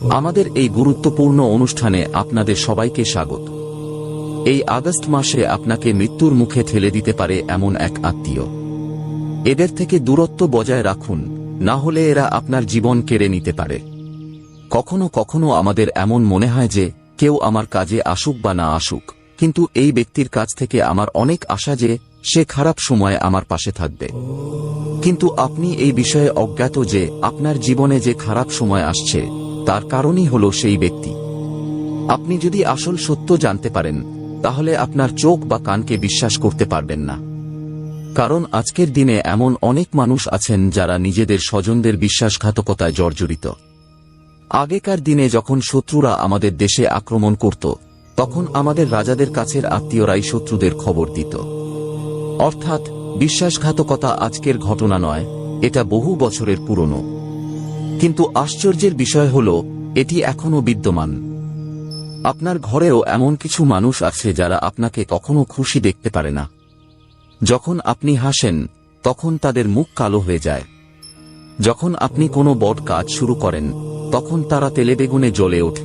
আমাদের এই গুরুত্বপূর্ণ অনুষ্ঠানে আপনাদের সবাইকে স্বাগত। এই আগস্ট মাসে আপনাকে মৃত্যুর মুখে ঠেলে দিতে পারে এমন এক আত্মীয়। এদের থেকে দূরত্ব বজায় রাখুন, না হলে এরা আপনার জীবন কেড়ে নিতে পারে। কখনো কখনো আমাদের এমন মনে হয় যে, কেউ আমার কাজে আসুক বা না আসুক, কিন্তু এই ব্যক্তির কাছ থেকে আমার অনেক আশা যে সে খারাপ সময়ে আমার পাশে থাকবে। কিন্তু আপনি এই বিষয়ে অজ্ঞাত যে আপনার জীবনে যে খারাপ সময় আসছে, তার কারণই হল সেই ব্যক্তি। আপনি যদি আসল সত্য জানতে পারেন, তাহলে আপনার চোখ বা কানকে বিশ্বাস করতে পারবেন না। কারণ আজকের দিনে এমন অনেক মানুষ আছেন যারা নিজেদের স্বজনদের বিশ্বাসঘাতকতায় জর্জরিত। আগেকার দিনে যখন শত্রুরা আমাদের দেশে আক্রমণ করত, তখন আমাদের রাজাদের কাছের আত্মীয়রাই শত্রুদের খবর দিত। অর্থাৎ বিশ্বাসঘাতকতা আজকের ঘটনা নয়, এটা বহু বছরের পুরনো। কিন্তু আশ্চর্যের বিষয় হল, এটি এখনও বিদ্যমান। আপনার ঘরেও এমন কিছু মানুষ আছে যারা আপনাকে কখনো খুশি দেখতে পারে না। যখন আপনি হাসেন, তখন তাদের মুখ কালো হয়ে যায়। যখন আপনি কোনো বট কাজ শুরু করেন, তখন তারা তেলেবেগুনে জ্বলে ওঠে।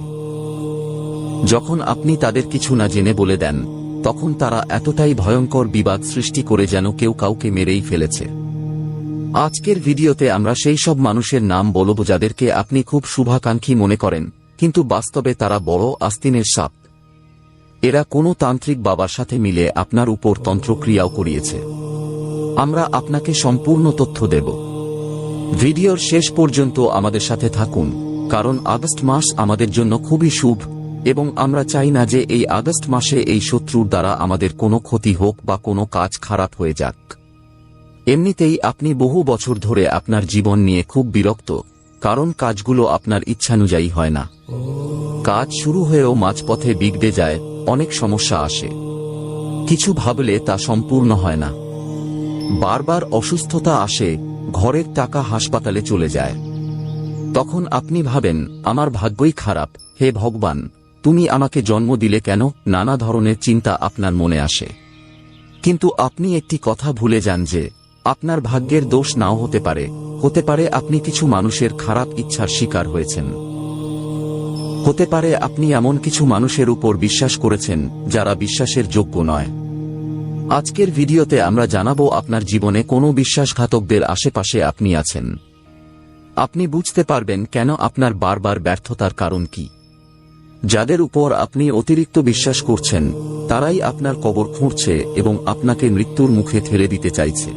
যখন আপনি তাদের কিছু না জেনে বলে দেন তখন তারা এতটাই ভয়ঙ্কর বিবাদ সৃষ্টি করে যেন কেউ কাউকে মেরেই ফেলেছে। আজকের ভিডিওতে আমরা সেই সব মানুষের নাম বলব যাদেরকে আপনি খুব শুভাকাঙ্ক্ষী মনে করেন, কিন্তু বাস্তবে তারা বড় আস্তিনের সাপ। এরা কোনো তান্ত্রিক বাবার সাথে মিলে আপনার উপর তন্ত্রক্রিয়াও করিয়েছে। আমরা আপনাকে সম্পূর্ণ তথ্য দেব। ভিডিওর শেষ পর্যন্ত আমাদের সাথে থাকুন, কারণ আগস্ট মাস আমাদের জন্য খুবই শুভ। এবং আমরা চাই না যে এই আগস্ট মাসে এই শত্রুর দ্বারা আমাদের কোনো ক্ষতি হোক বা কোনো কাজ খারাপ হয়ে যাক। এমনিতেই আপনি বহু বছর ধরে আপনার জীবন নিয়ে খুব বিরক্ত, কারণ কাজগুলো আপনার ইচ্ছানুযায়ী হয় না। কাজ শুরু হয়েও মাঝপথে বিগড়ে যায়, অনেক সমস্যা আসে। কিছু ভাবলে তা সম্পূর্ণ হয় না। বারবার অসুস্থতা আসে, ঘরের টাকা হাসপাতালে চলে যায়। তখন আপনি ভাবেন, আমার ভাগ্যই খারাপ, হে ভগবান। তুমি আমাকে জন্ম দিলে কেন? নানা ধরনের চিন্তা আপনার মনে আসে। কিন্তু আপনি একটি কথা ভুলে যান যে, আপনার ভাগ্যের দোষ নাও হতে পারে। হতে পারে আপনি কিছু মানুষের খারাপ ইচ্ছার শিকার হয়েছেন। হতে পারে আপনি এমন কিছু মানুষের উপর বিশ্বাস করেছেন, যারা বিশ্বাসের যোগ্য নয়। আজকের ভিডিওতে আমরা জানাব আপনার জীবনে কোনো বিশ্বাসঘাতকদের আশেপাশে আপনি আছেন। আপনি বুঝতে পারবেন কেন আপনার বারবার ব্যর্থতার কারণ কি। যাদের উপর আপনি অতিরিক্ত বিশ্বাস করছেন, তারাই আপনার কবর খুঁড়ছে এবং আপনাকে মৃত্যুর মুখে ঠেলে দিতে চাইছে।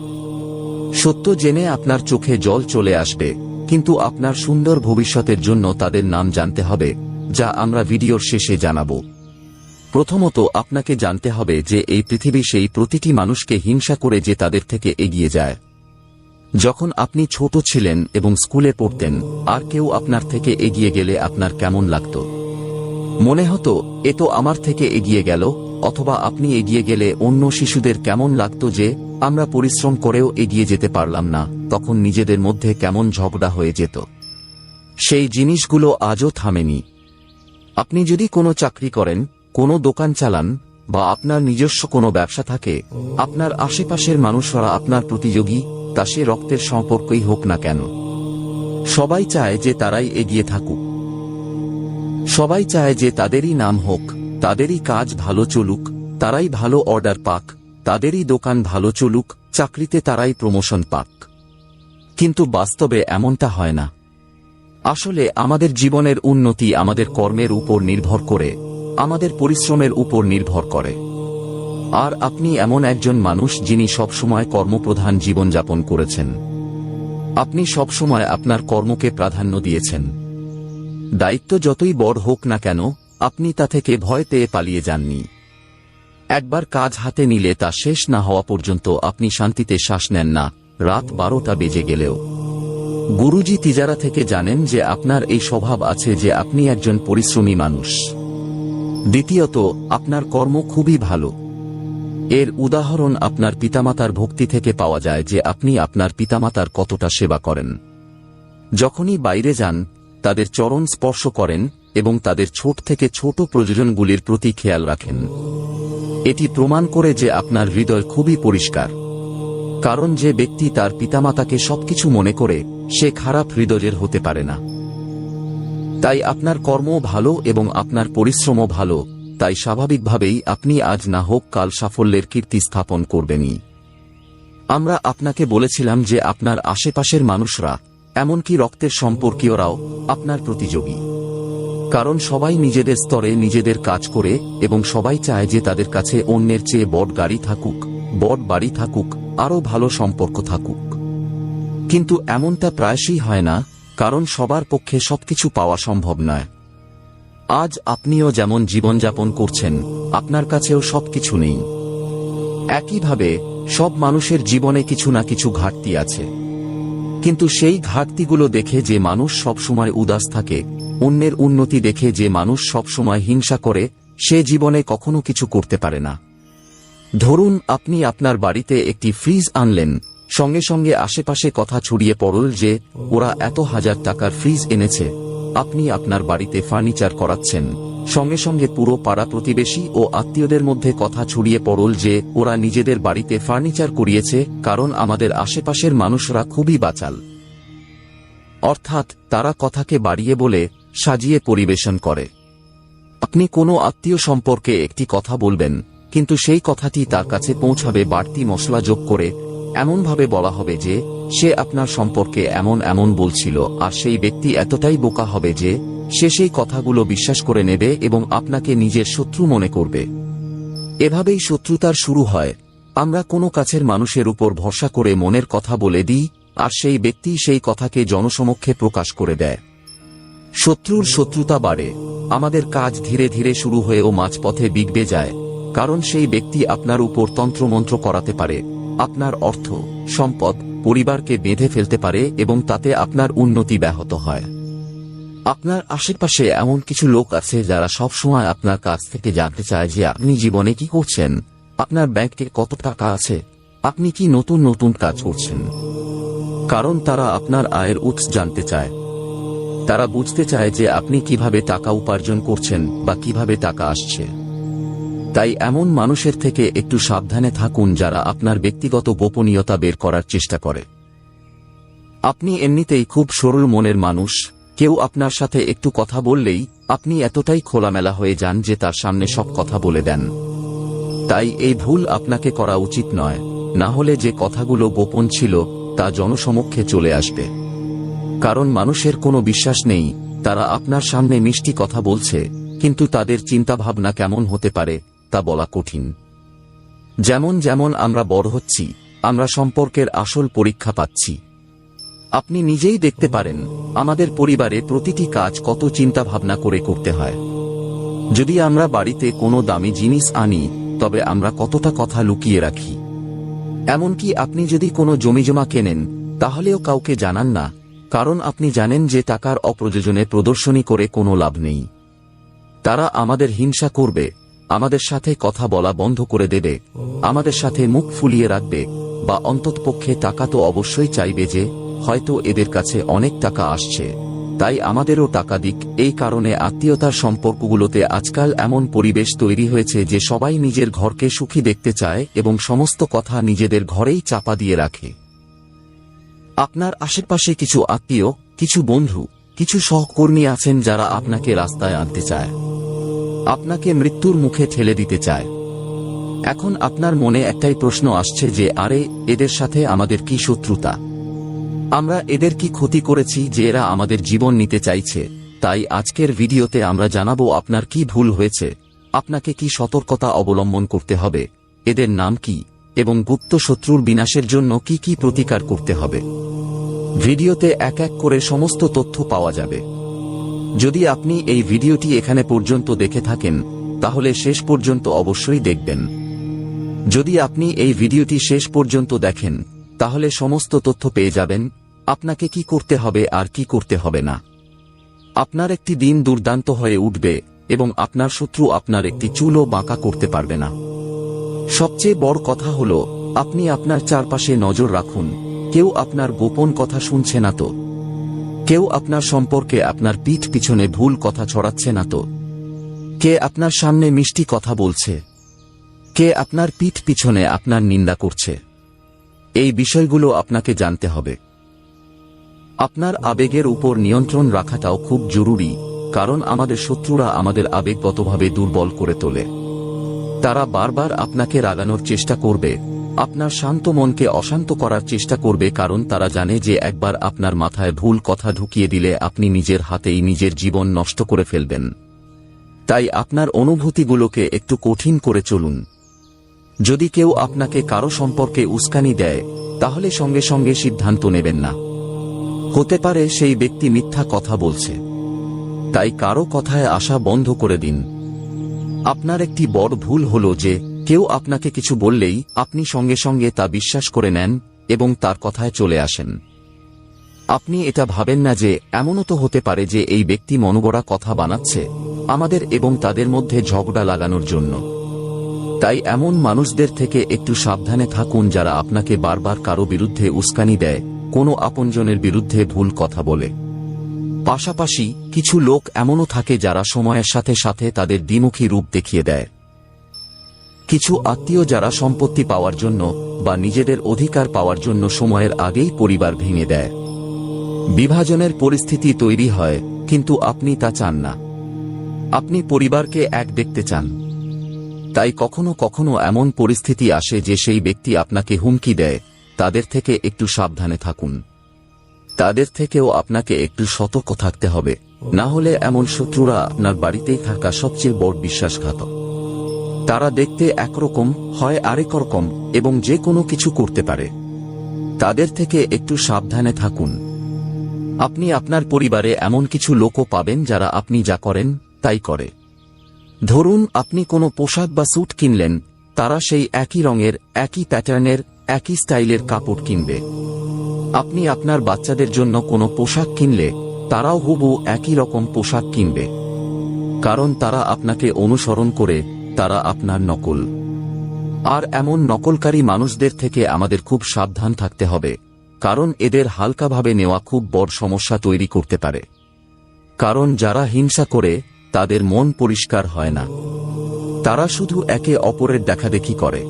সত্য জেনে আপনার চোখে জল চলে আসবে, কিন্তু আপনার সুন্দর ভবিষ্যতের জন্য তাদের নাম জানতে হবে, যা আমরা ভিডিওর শেষে জানাব। প্রথমত আপনাকে জানতে হবে যে এই পৃথিবী সেই প্রতিটি মানুষকে হিংসা করে যে তাদের থেকে এগিয়ে যায়। যখন আপনি ছোট ছিলেন এবং স্কুলে পড়তেন, আর কেউ আপনার থেকে এগিয়ে গেলে আপনার কেমন লাগত? মনে হতো, এ তো আমার থেকে এগিয়ে গেল, অথবা আপনি এগিয়ে গেলে অন্য শিশুদের কেমন লাগত যে, আমরা পরিশ্রম করেও এগিয়ে যেতে পারলাম না, তখন নিজেদের মধ্যে কেমন ঝগড়া হয়ে যেত। সেই জিনিসগুলো আজও থামেনি। আপনি যদি কোনো চাকরি করেন, কোনো দোকান চালান, বা আপনার নিজস্ব কোনো ব্যবসা থাকে, আপনার আশেপাশের মানুষরা আপনার প্রতিযোগী, তা সে রক্তের সম্পর্কই হোক না কেন। সবাই চায় যে তারাই এগিয়ে থাকুক। সবাই চায় যে তাদেরই নাম হোক, তাদেরই কাজ ভালো চলুক, তারাই ভালো অর্ডার পাক, তাদেরই দোকান ভালো চলুক, চাকরিতে তারাই প্রমোশন পাক। কিন্তু বাস্তবে এমনটা হয় না। আসলে আমাদের জীবনের উন্নতি আমাদের কর্মের উপর নির্ভর করে, আমাদের পরিশ্রমের উপর নির্ভর করে। আর আপনি এমন একজন মানুষ যিনি সবসময় কর্মপ্রধান জীবনযাপন করেছেন। আপনি সবসময় আপনার কর্মকে প্রাধান্য দিয়েছেন। দায়িত্ব যতই বড় হোক না কেন, আপনি তা থেকে ভয় পেয়ে পালিয়ে যাননি। একবার কাজ হাতে নিলে তা শেষ না হওয়া পর্যন্ত আপনি শান্তিতে শ্বাস নেন না, রাত বারোটা বেজে গেলেও। গুরুজি তিজারা থেকে জানেন যে আপনার এই স্বভাব আছে যে আপনি একজন পরিশ্রমী মানুষ। দ্বিতীয়ত, আপনার কর্ম খুবই ভালো। এর উদাহরণ আপনার পিতামাতার ভক্তি থেকে পাওয়া যায় যে আপনি আপনার পিতামাতার কতটা সেবা করেন। যখনই বাইরে যান তাদের চরণ স্পর্শ করেন এবং তাদের ছোট থেকে ছোট প্রয়োজনগুলির প্রতি খেয়াল রাখেন। এটি প্রমাণ করে যে আপনার হৃদয় খুবই পরিষ্কার। কারণ যে ব্যক্তি তার পিতামাতাকে সবকিছু মনে করে, সে খারাপ হৃদয়ের হতে পারে না। তাই আপনার কর্ম ভালো এবং আপনার পরিশ্রমও ভালো, তাই স্বাভাবিকভাবেই আপনি আজ না হোক কাল সাফল্যের কীর্তি স্থাপন করবেনই। আমরা আপনাকে বলেছিলাম যে আপনার আশেপাশের মানুষরা এমনকি রক্তের সম্পর্কীয়রাও আপনার প্রতিযোগী। কারণ সবাই নিজেদের স্তরে নিজেদের কাজ করে এবং সবাই চায় যে তাদের কাছে অন্যের চেয়ে বট গাড়ি থাকুক বট বাড়ি থাকুক, আরও ভালো সম্পর্ক থাকুক। কিন্তু এমনটা প্রায়শই হয় না, কারণ সবার পক্ষে সবকিছু পাওয়া সম্ভব নয়। আজ আপনিও যেমন জীবনযাপন করছেন, আপনার কাছেও সবকিছু নেই। একইভাবে, সব মানুষের জীবনে কিছু না কিছু ঘাটতি আছে। কিন্তু সেই ঘাটতিগুলো দেখে যে মানুষ সবসময় উদাস থাকে, অন্যের উন্নতি দেখে যে মানুষ সবসময় হিংসা করে, সে জীবনে কখনো কিছু করতে পারে না। ধরুন, আপনি আপনার বাড়িতে একটি ফ্রিজ আনলেন, সঙ্গে সঙ্গে আশেপাশে কথা ছড়িয়ে পড়ল যে, ওরা এত হাজার টাকার ফ্রিজ এনেছে। আপনি আপনার বাড়িতে ফার্নিচার করাচ্ছেন। সঙ্গে সঙ্গে পুরো পাড়া প্রতিবেশী ও আত্মীয়দের মধ্যে কথা ছড়িয়ে পড়ল যে, ওরা নিজেদের বাড়িতে ফার্নিচার করিয়েছে, কারণ আমাদের আশেপাশের মানুষরা খুবই বাচাল। অর্থাৎ, তারা কথাকে বাড়িয়ে বলে, সাজিয়ে পরিবেশন করে। আপনি কোনো আত্মীয় সম্পর্কে একটি কথা বলবেন, কিন্তু সেই কথাটি তার কাছে পৌঁছাবে বাড়তি মশলা যোগ করে এমনভাবে বলা হবে যে, সে আপনার সম্পর্কে এমন এমন বলছিল, আর সেই ব্যক্তি এতটাই বোকা হবে যে, সে সেই কথাগুলো বিশ্বাস করে নেবে এবং আপনাকে নিজের শত্রু মনে করবে। এভাবেই শত্রুতার শুরু হয়। আমরা কোনো কাছের মানুষের উপর ভরসা করে মনের কথা বলে দিই, আর সেই ব্যক্তি সেই কথাকে জনসমক্ষে প্রকাশ করে দেয়। শত্রুর শত্রুতা বাড়ে। আমাদের কাজ ধীরে ধীরে শুরু হয়েও মাঝপথে বিগড়ে যায়, কারণ সেই ব্যক্তি আপনার উপর তন্ত্রমন্ত্র করাতে পারে। আপনার অর্থ, সম্পদ, পরিবারকে বেঁধে ফেলতে পারে এবং তাতে আপনার উন্নতি ব্যাহত হয়। আপনার আশেপাশে এমন কিছু লোক আছে যারা সব সময় আপনার কাছ থেকে জানতে চায় যে আপনি জীবনে কি করছেন, আপনার ব্যাংকে কত টাকা আছে, আপনি কি নতুন নতুন কাজ করছেন। কারণ তারা আপনার আয়ের উৎস জানতে চায়। তারা বুঝতে চায় যে আপনি কীভাবে টাকা উপার্জন করছেন বা কীভাবে টাকা আসছে। তাই এমন মানুষের থেকে একটু সাবধানে থাকুন যারা আপনার ব্যক্তিগত গোপনীয়তা বের করার চেষ্টা করে। আপনি এমনিতেই খুব সরল মনের মানুষ, কেউ আপনার সাথে একটু কথা বললেই আপনি এতটাই খোলামেলা হয়ে যান যে তার সামনে সব কথা বলে দেন। তাই এই ভুল আপনাকে করা উচিত নয়, না হলে যে কথাগুলো গোপন ছিল তা জনসমক্ষে চলে আসবে। কারণ মানুষের কোনো বিশ্বাস নেই, তারা আপনার সামনে মিষ্টি কথা বলছে, কিন্তু তাদের চিন্তাভাবনা কেমন হতে পারে তা বলা কঠিন। যেমন যেমন আমরা বড় হচ্ছি, আমরা সম্পর্কের আসল পরীক্ষা পাচ্ছি। আপনি নিজেই দেখতে পারেন, আমাদের পরিবারে প্রতিটি কাজ কত চিন্তা ভাবনা করে করতে হয়। যদি আমরা বাড়িতে কোনো দামি জিনিস আনি, তবে আমরা কতটা কথা লুকিয়ে রাখি। এমনকি আপনি যদি কোনো জমিজমা কেনেন, তাহলেও কাউকে জানান না, কারণ আপনি জানেন যে টাকার অপ্রয়োজনে প্রদর্শনী করে কোনো লাভ নেই। তারা আমাদের হিংসা করবে আমাদের সাথে কথা বলা বন্ধ করে দেবে। আমাদের সাথে মুখ ফুলিয়ে রাখবে বা অন্ততপক্ষে টাকা তো অবশ্যই চাইবে যে, হয়তো এদের কাছে অনেক টাকা আসছে। তাই আমাদেরও টাকা দিক। এই কারণে আত্মীয়তার সম্পর্কগুলোতে আজকাল এমন পরিবেশ তৈরি হয়েছে যে সবাই নিজের ঘরকে সুখী দেখতে চায় এবং সমস্ত কথা নিজেদের ঘরেই চাপা দিয়ে রাখে। আপনার আশেপাশে কিছু আত্মীয়, কিছু বন্ধু, কিছু সহকর্মী আছেন যারা আপনাকে রাস্তায় আনতে চায়। আপনাকে মৃত্যুর মুখে ঠেলে দিতে চায়। এখন আপনার মনে একটাই প্রশ্ন আসছে যে, আরে, এদের সাথে আমাদের কি শত্রুতা? আমরা এদের কি ক্ষতি করেছি যে এরা আমাদের জীবন নিতে চাইছে? তাই আজকের ভিডিওতে আমরা জানাব আপনার কি ভুল হয়েছে? আপনাকে কি সতর্কতা অবলম্বন করতে হবে? এদের নাম কি? এবং গুপ্ত শত্রুর বিনাশের জন্য কি কি প্রতিকার করতে হবে? ভিডিওতে এক এক করে সমস্ত তথ্য পাওয়া যাবে। যদি আপনি এই ভিডিওটি এখানে পর্যন্ত দেখে থাকেন, তাহলে শেষ পর্যন্ত অবশ্যই দেখবেন। যদি আপনি এই ভিডিওটি শেষ পর্যন্ত দেখেন, তাহলে সমস্ত তথ্য পেয়ে যাবেন, আপনাকে কি করতে হবে আর কি করতে হবে না। আপনার একটি দিন দুর্দান্ত হয়ে উঠবে, এবং আপনার শত্রু আপনার একটি চুলও বাঁকা করতে পারবে না। সবচেয়ে বড় কথা হল, আপনি আপনার চারপাশে নজর রাখুন, কেউ আপনার গোপন কথা শুনছে না তো। কেউ আপনার সম্পর্কে আপনার পিঠ পিছনে ভুল কথা ছড়াচ্ছে না তো। কে আপনার সামনে মিষ্টি কথা বলছে। কে আপনার পিঠ পিছনে আপনার নিন্দা করছে। এই বিষয়গুলো আপনাকে জানতে হবে। আপনার আবেগের উপর নিয়ন্ত্রণ রাখাটাও খুব জরুরি, কারণ আমাদের শত্রুরা আমাদের আবেগগতভাবে দুর্বল করে তোলে। তারা বারবার আপনাকে রাগানোর চেষ্টা করবে আপনার শান্ত মনকে অশান্ত করার চেষ্টা করবে কারণ তারা জানে যে একবার আপনার মাথায় ভুল কথা ঢুকিয়ে দিলে আপনি নিজের হাতেই নিজের জীবন নষ্ট করে ফেলবেন। তাই আপনার অনুভূতিগুলোকে একটু কঠিন করে চলুন। যদি কেউ আপনাকে কারও সম্পর্কে উস্কানি দেয়, তাহলে সঙ্গে সঙ্গে সিদ্ধান্ত নেবেন না। হতে পারে সেই ব্যক্তি মিথ্যা কথা বলছে। তাই কারও কথায় আসা বন্ধ করে দিন। আপনার একটি বড় ভুল হল যে কেউ আপনাকে কিছু বললেই আপনি সঙ্গে সঙ্গে তা বিশ্বাস করে নেন এবং তার কথায় চলে আসেন। আপনি এটা ভাবেন না যে এমনও তো হতে পারে যে এই ব্যক্তি মনোগড়া কথা বানাচ্ছে আমাদের এবং তাদের মধ্যে ঝগড়া লাগানোর জন্য। তাই এমন মানুষদের থেকে একটু সাবধানে থাকুন যারা আপনাকে বারবার কারও বিরুদ্ধে উস্কানি দেয়, কোনো আপনজনের বিরুদ্ধে ভুল কথা বলে। পাশাপাশি কিছু লোক এমনও থাকে যারা সময়ের সাথে সাথে তাদের দ্বিমুখী রূপ দেখিয়ে দেয়। কিছু আত্মীয় যারা সম্পত্তি পাওয়ার জন্য বা নিজেদের অধিকার পাওয়ার জন্য সময়ের আগেই পরিবার ভেঙে দেয়। বিভাজনের পরিস্থিতি তৈরি হয়, কিন্তু আপনি তা চান না। আপনি পরিবারকে এক দেখতে চান। তাই কখনো কখনো এমন পরিস্থিতি আসে যে সেই ব্যক্তি আপনাকে হুমকি দেয়, তাদের থেকে একটু সাবধানে থাকুন। তাদের থেকেও আপনাকে একটু সতর্ক থাকতে হবে, না হলে এমন শত্রুরা আপনার বাড়িতেই থাকা সবচেয়ে বড় বিশ্বাসঘাতক। তারা দেখতে একরকম, হয় আরেক রকম, এবং যে কোনো কিছু করতে পারে। তাদের থেকে একটু সাবধানে থাকুন। আপনি আপনার পরিবারে এমন কিছু লোকও পাবেন যারা আপনি যা করেন, তাই করে। ধরুন, আপনি কোনো পোশাক বা স্যুট কিনলেন, তারা সেই একই রঙের, একই প্যাটার্নের, একই স্টাইলের কাপড় কিনবে। আপনি আপনার বাচ্চাদের জন্য কোনো পোশাক কিনলে, তারাও হুবু একই রকম পোশাক কিনবে। কারণ তারা আপনাকে অনুসরণ করে তারা আপনার নকল। আর এমন নকলকারী মানুষদের থেকে আমাদের খুব সাবধান থাকতে হবে, কারণ এদের হালকাভাবে নেওয়া খুব বড় সমস্যা তৈরি করতে পারে। কারণ যারা হিংসা করে, তাদের মন পরিষ্কার হয় না। তারা শুধু একে অপরের দেখাদেখি করে।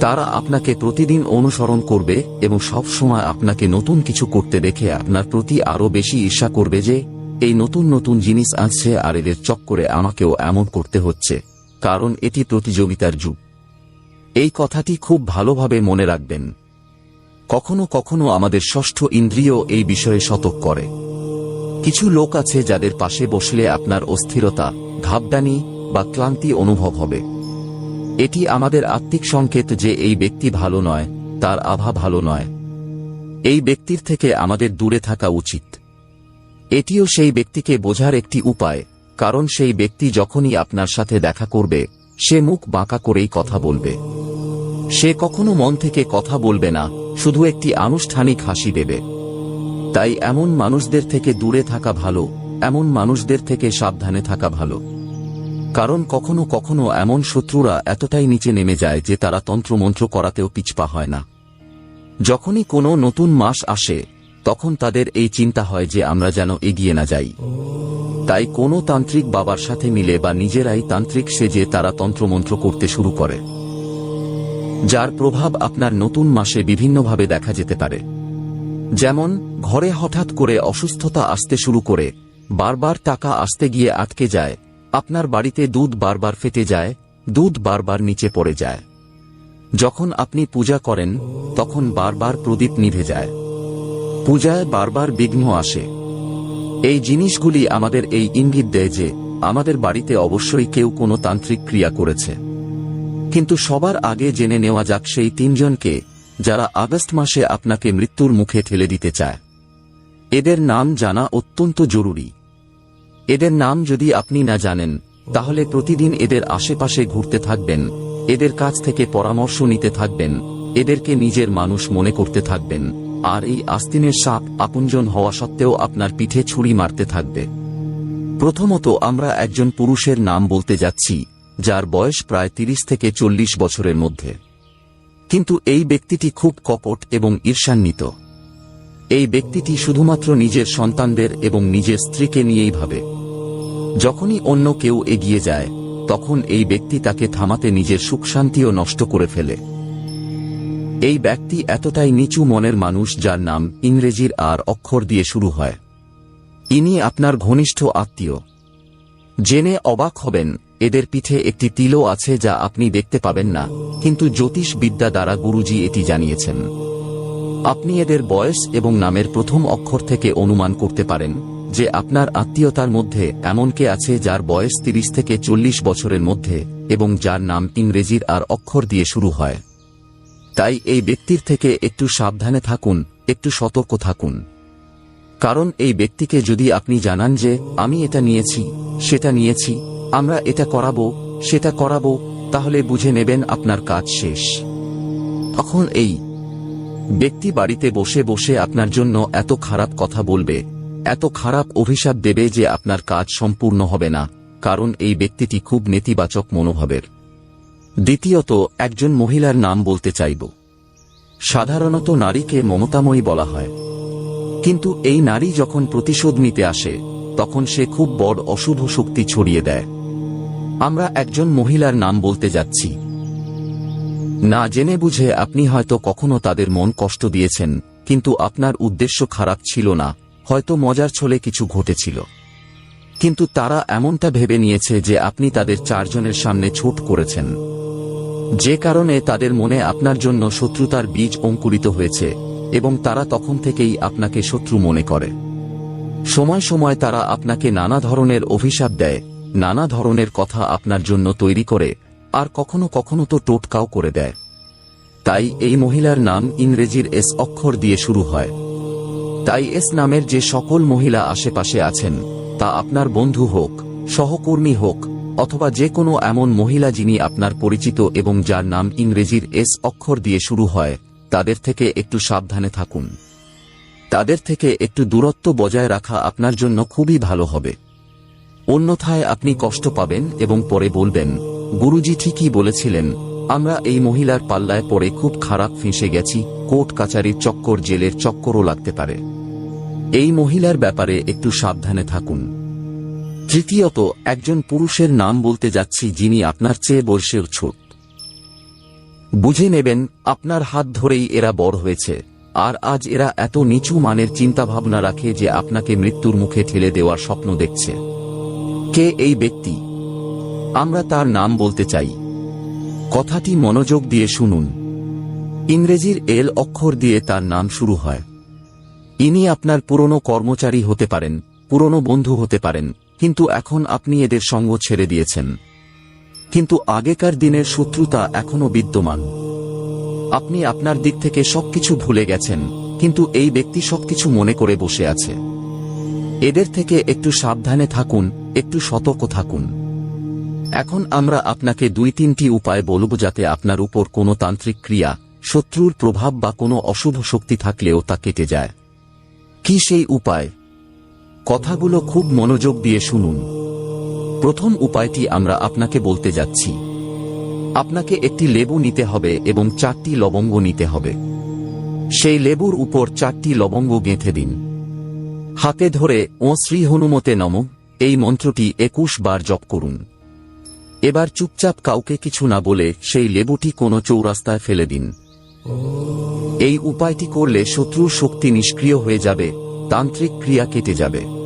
তারা আপনাকে প্রতিদিন অনুসরণ করবে এবং সব সময় আপনাকে নতুন কিছু করতে দেখে আপনার প্রতি আরও বেশি ঈর্ষা করবে যে এই নতুন নতুন জিনিস আসছে আর এদের চক্করে আমাকেও এমন করতে হচ্ছে, কারণ এটি প্রতিযোগিতার যুগ। এই কথাটি খুব ভালোভাবে মনে রাখবেন। কখনো কখনো আমাদের ষষ্ঠ ইন্দ্রিয় এই বিষয়ে শতক করে। কিছু লোক আছে যাদের পাশে বসলে আপনার অস্থিরতা ঘাবদানি বা ক্লান্তি অনুভব হবে। এটি আমাদের আত্মিক সংকেত যে এই ব্যক্তি ভালো নয়, তার আভা ভালো নয়। এই ব্যক্তির থেকে আমাদের দূরে থাকা উচিত। এটিও সেই ব্যক্তিকে বোঝার একটি উপায়, কারণ সেই ব্যক্তি যখনই আপনার সাথে দেখা করবে, সে মুখ বাঁকা করেই কথা বলবে। সে কখনো মন থেকে কথা বলবে না, শুধু একটি আনুষ্ঠানিক হাসি দেবে। তাই এমন মানুষদের থেকে দূরে থাকা ভালো, এমন মানুষদের থেকে সাবধানে থাকা ভালো। কারণ কখনো কখনো এমন শত্রুরা এতটাই নিচে নেমে যায় যে তারা তন্ত্রমন্ত্র করাতেও পিছপা হয় না। যখনই কোনো নতুন মাস আসে তখন তাদের এই চিন্তা হয় যে আমরা যেন এগিয়ে না যাই। তাই কোনো তান্ত্রিক বাবার সাথে মিলে বা নিজেরাই তান্ত্রিক সেজে তারা তন্ত্রমন্ত্র করতে শুরু করে। যার প্রভাব আপনার নতুন মাসে বিভিন্নভাবে দেখা যেতে পারে। যেমন, ঘরে হঠাৎ করে অসুস্থতা আসতে শুরু করে, বারবার টাকা আসতে গিয়ে আটকে যায়, আপনার বাড়িতে দুধ বারবার ফেটে যায়, দুধ বারবার নিচে পড়ে যায়। যখন আপনি পূজা করেন, তখন বারবার প্রদীপ নিভে যায়। পূজায় বারবার বিঘ্ন আসে। এই জিনিসগুলি আমাদের এই ইঙ্গিত দেয় যে, আমাদের বাড়িতে অবশ্যই কেউ কোনো তান্ত্রিক ক্রিয়া করেছে। কিন্তু সবার আগে জেনে নেওয়া যাক সেই তিনজনকে, যারা আগস্ট মাসে আপনাকে মৃত্যুর মুখে ঠেলে দিতে চায়। এদের নাম জানা অত্যন্ত জরুরি। এদের নাম যদি আপনি না জানেন, তাহলে প্রতিদিন এদের আশেপাশে ঘুরতে থাকবেন, এদের কাছ থেকে পরামর্শ নিতে থাকবেন, এদেরকে নিজের মানুষ মনে করতে থাকবেন। আর এই আস্তিনের সাপ আপনজন হওয়া সত্ত্বেও আপনার পিঠে ছুরি মারতে থাকবে। প্রথমত আমরা একজন পুরুষের নাম বলতে যাচ্ছি, যার বয়স প্রায় তিরিশ থেকে চল্লিশ বছরের মধ্যে। কিন্তু এই ব্যক্তিটি খুব কপট এবং ঈর্ষান্বিত। এই ব্যক্তিটি শুধুমাত্র নিজের সন্তানদের এবং নিজের স্ত্রীকে নিয়েই ভাবে। যখনই অন্য কেউ এগিয়ে যায়, তখন এই ব্যক্তি তাকে থামাতে নিজের সুখ শান্তিও নষ্ট করে ফেলে। এই ব্যক্তি এতটাই নিচু মনের মানুষ যার নাম ইংরেজির আর অক্ষর দিয়ে শুরু হয়। ইনি আপনার ঘনিষ্ঠ আত্মীয়। জেনে অবাক হবেন, এদের পিঠে একটি তিলও আছে যা আপনি দেখতে পাবেন না, কিন্তু জ্যোতিষ বিদ্যা দ্বারা গুরুজি এটি জানিয়েছেন। আপনি এদের বয়স এবং নামের প্রথম অক্ষর থেকে অনুমান করতে পারেন যে আপনার আত্মীয়তার মধ্যে এমন কে আছে যার বয়স তিরিশ থেকে চল্লিশ বছরের মধ্যে এবং যার নাম ইংরেজির আর অক্ষর দিয়ে শুরু হয়। তাই এই ব্যক্তির থেকে একটু সাবধানে থাকুন, একটু সতর্ক থাকুন। কারণ এই ব্যক্তিকে যদি আপনি জানান যে, আমি এটা নিয়েছি, সেটা নিয়েছি, আমরা এটা করাবো, সেটা করাবো, তাহলে বুঝে নেবেন আপনার কাজ শেষ। তখন এই ব্যক্তি বাড়িতে বসে বসে আপনার জন্য এত খারাপ কথা বলবে, এত খারাপ অভিশাপ দেবে যে আপনার কাজ সম্পূর্ণ হবে না, কারণ এই ব্যক্তিটি খুব নেতিবাচক মনোভাবের। দ্বিতীয়ত, একজন মহিলার নাম বলতে চাইব। সাধারণত নারীকে মমতাময়ী বলা হয়। কিন্তু এই নারী যখন প্রতিশোধ নিতে আসে, তখন সে খুব বড় অশুভ শক্তি ছড়িয়ে দেয়। আমরা একজন মহিলার নাম বলতে যাচ্ছি। না জেনে বুঝে আপনি হয়তো কখনো তাদের মন কষ্ট দিয়েছেন, কিন্তু আপনার উদ্দেশ্য খারাপ ছিল না, হয়তো মজার ছলে কিছু ঘটেছিল। কিন্তু তারা এমনটা ভেবে নিয়েছে যে আপনি তাদের চারজনের সামনে ছোট করেছেন। যে কারণে তাদের মনে আপনার জন্য শত্রুতার বীজ অঙ্কুরিত হয়েছে, এবং তারা তখন থেকেই আপনাকে শত্রু মনে করে। সময় সময় তারা আপনাকে নানা ধরনের অভিশাপ দেয়, নানা ধরনের কথা আপনার জন্য তৈরি করে, আর কখনো কখনো তো টোটকাও করে দেয়। তাই এই মহিলার নাম ইংরেজির এস অক্ষর দিয়ে শুরু হয়। তাই এস নামের যে সকল মহিলা আশেপাশে আছেন, তা আপনার বন্ধু হোক, সহকর্মী হোক অথবা যে কোনো এমন মহিলা যিনি আপনার পরিচিত এবং যার নাম ইংরেজির এস অক্ষর দিয়ে শুরু হয়, তাদের থেকে একটু সাবধানে থাকুন। তাদের থেকে একটু দূরত্ব বজায় রাখা আপনার জন্য খুবই ভালো হবে। অন্যথায় আপনি কষ্ট পাবেন এবং পরে বলবেন, গুরুজি ঠিকই বলেছিলেন, আমরা এই মহিলার পাল্লায় পরে খুব খারাপ ফেঁসে গেছি, কোর্ট কাচারির চক্কর, জেলের চক্করও লাগতে পারে। এই মহিলার ব্যাপারে একটু সাবধানে থাকুন। তৃতীয়ত, একজন পুরুষের নাম বলতে যাচ্ছি যিনি আপনার চেয়ে বয়সের ছোট। বুঝে নেবেন, আপনার হাত ধরেই এরা বড় হয়েছে, আর আজ এরা এত নিচু মানের চিন্তাভাবনা রাখে যে আপনাকে মৃত্যুর মুখে ঠেলে দেওয়ার স্বপ্ন দেখছে। কে এই ব্যক্তি? আমরা তার নাম বলতে চাই। কথাটি মনোযোগ দিয়ে শুনুন। ইংরেজির এল অক্ষর দিয়ে তার নাম শুরু হয়। ইনি আপনার পুরনো কর্মচারী হতে পারেন, পুরনো বন্ধু হতে পারেন কিন্তু এখন আপনি এদের সঙ্গ ছেড়ে দিয়েছেন। কিন্তু আগেকার দিনের শত্রুতা এখনও বিদ্যমান। আপনি আপনার দিক থেকে সবকিছু ভুলে গেছেন, কিন্তু এই ব্যক্তি সবকিছু মনে করে বসে আছে। এদের থেকে একটু সাবধানে থাকুন, একটু সতর্ক থাকুন। এখন আমরা আপনাকে দুই তিনটি উপায় বলব যাতে আপনার উপর কোনো তান্ত্রিক ক্রিয়া, শত্রুর প্রভাব বা কোনো অশুভ শক্তি থাকলেও তা কেটে যায়। কি সেই উপায়? কথাগুলো খুব মনোযোগ দিয়ে শুনুন। প্রথম উপায়টি আমরা আপনাকে বলতে যাচ্ছি। আপনাকে একটি লেবু নিতে হবে এবং চারটি লবঙ্গ নিতে হবে। সেই লেবুর উপর চারটি লবঙ্গ গেঁথে দিন। হাতে ধরে, ও শ্রী হনুমতে নম! এই মন্ত্রটি একুশ বার জপ করুন। এবার চুপচাপ কাউকে কিছু না বলে সেই লেবুটি কোনো চৌরাস্তায় ফেলে দিন। এই উপায়টি করলে শত্রুর শক্তি নিষ্ক্রিয় হয়ে যাবে, তান্ত্রিক ক্রিয়া কেটে যাবে।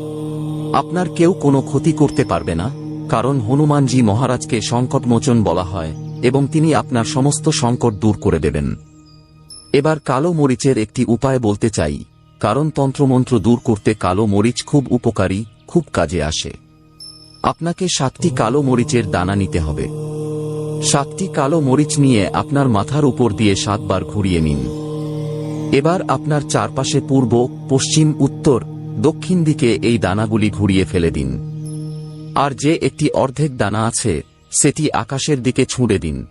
আপনার কেউ কোনো ক্ষতি করতে পারবে না, কারণ হনুমানজি মহারাজকে সংকটমোচন বলা হয়, এবং তিনি আপনার সমস্ত সংকট দূর করে দেবেন। এবার কালো মরিচের একটি উপায় বলতে চাই, কারণ তন্ত্রমন্ত্র দূর করতে কালো মরিচ খুব উপকারী, খুব কাজে আসে। আপনাকে সাতটি কালো মরিচের দানা নিতে হবে। সাতটি কালো মরিচ নিয়ে আপনার মাথার উপর দিয়ে সাতবার ঘুরিয়ে নিন। এবার আপনার চারপাশে পূর্ব, পশ্চিম, উত্তর দক্ষিণ দিকে এই দানাগুলি ঘুরিয়ে ফেলে দিন। আর যে একটি অর্ধেক দানা আছে, সেটি আকাশের দিকে ছুঁড়ে দিন।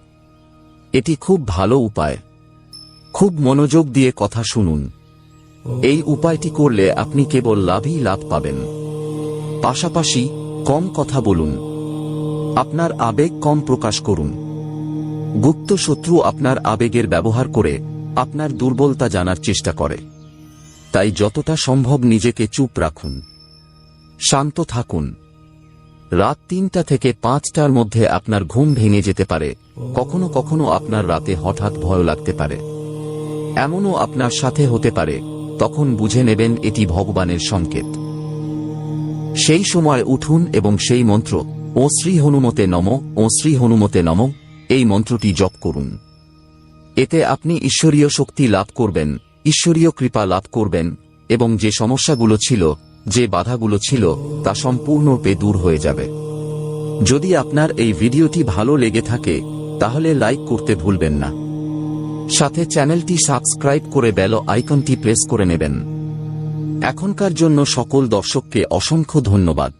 এটি খুব ভালো উপায়। খুব মনোযোগ দিয়ে কথা শুনুন। এই উপায়টি করলে আপনি কেবল লাভই লাভ পাবেন। পাশাপাশি কম কথা বলুন। আপনার আবেগ কম প্রকাশ করুন। গুপ্ত শত্রু আপনার আবেগের ব্যবহার করে আপনার দুর্বলতা জানার চেষ্টা করে। তাই যতটা সম্ভব নিজেকে চুপ রাখুন। শান্ত থাকুন। রাত তিনটা থেকে পাঁচটার মধ্যে আপনার ঘুম ভেঙে যেতে পারে। কখনো কখনো আপনার রাতে হঠাৎ ভয় লাগতে পারে। এমনও আপনার সাথে হতে পারে, তখন বুঝে নেবেন এটি ভগবানের সংকেত। সেই সময় উঠুন এবং সেই মন্ত্র, ও শ্রী হনুমতে নম, ও শ্রী হনুমতে নম এই মন্ত্রটি জপ করুন। এতে আপনি ঈশ্বরীয় শক্তি লাভ করবেন। ঈশ্বরীয় কৃপা লাভ করবেন, এবং যে সমস্যাগুলো ছিল, যে বাধাগুলো ছিল, তা সম্পূর্ণরূপে দূর হয়ে যাবে। যদি আপনার এই ভিডিওটি ভালো লেগে থাকে, তাহলে লাইক করতে ভুলবেন না। সাথে চ্যানেলটি সাবস্ক্রাইব করে বেল আইকনটি প্রেস করে নেবেন। এখনকার জন্য সকল দর্শককে অসংখ্য ধন্যবাদ।